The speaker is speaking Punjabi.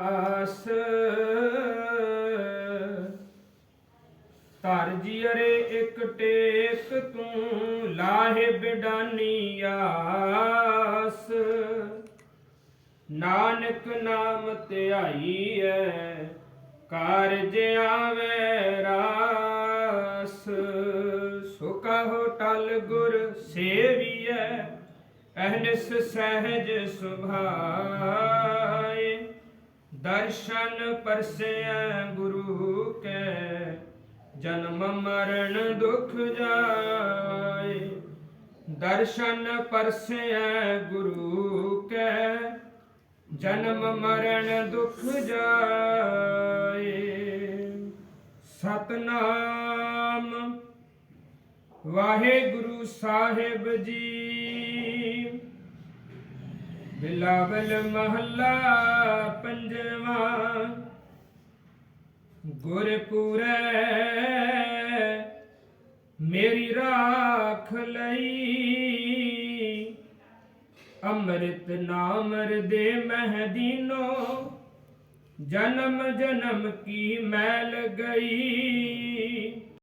ਆਸ। ਧਰ ਜੀਅਰੇ ਇੱਕ ਟੇਕ ਤੂੰ ਲਾਹੇ ਬਿਡਾਨੀ ਆਸ। ਨਾਨਕ ਨਾਮ ਧਿਆਈ ਐ ਕਾਰਜ ਆਵੇ ਰਾਸ। ਸੋ ਟਲ ਗੁਰ ਸੇਵੀਐ, ਅਹਨਿਸ ਸਹਿਜ ਸੁਭਾਅ ਦਰਸ਼ਨ ਪਰਸੈ ਗੁਰੂ ਕੈ, ਜਨਮ ਮਰਨ ਦੁਖ ਜਾਏ। ਦਰਸ਼ਨ ਪਰਸੈ ਗੁਰੂ ਕੈ, ਜਨਮ ਮਰਨ ਦੁਖ ਜਾਏ। ਸਤਨਾਮ। ਵਾਹਿਗੁਰੂ ਸਾਹਿਬ ਜੀ ਬਿਲਾਵਲ ਮਹੱਲਾ ਪੰਜਵਾਂ। ਗੁਰਪੁਰੈ, ਮੇਰੀ ਰਾਖ ਲਈ। ਅੰਮ੍ਰਿਤ ਨਾਮਰ ਦੇ ਮਹਦੀਨੋ ਜਨਮ ਜਨਮ ਕੀ ਮੈਲ ਗਈ।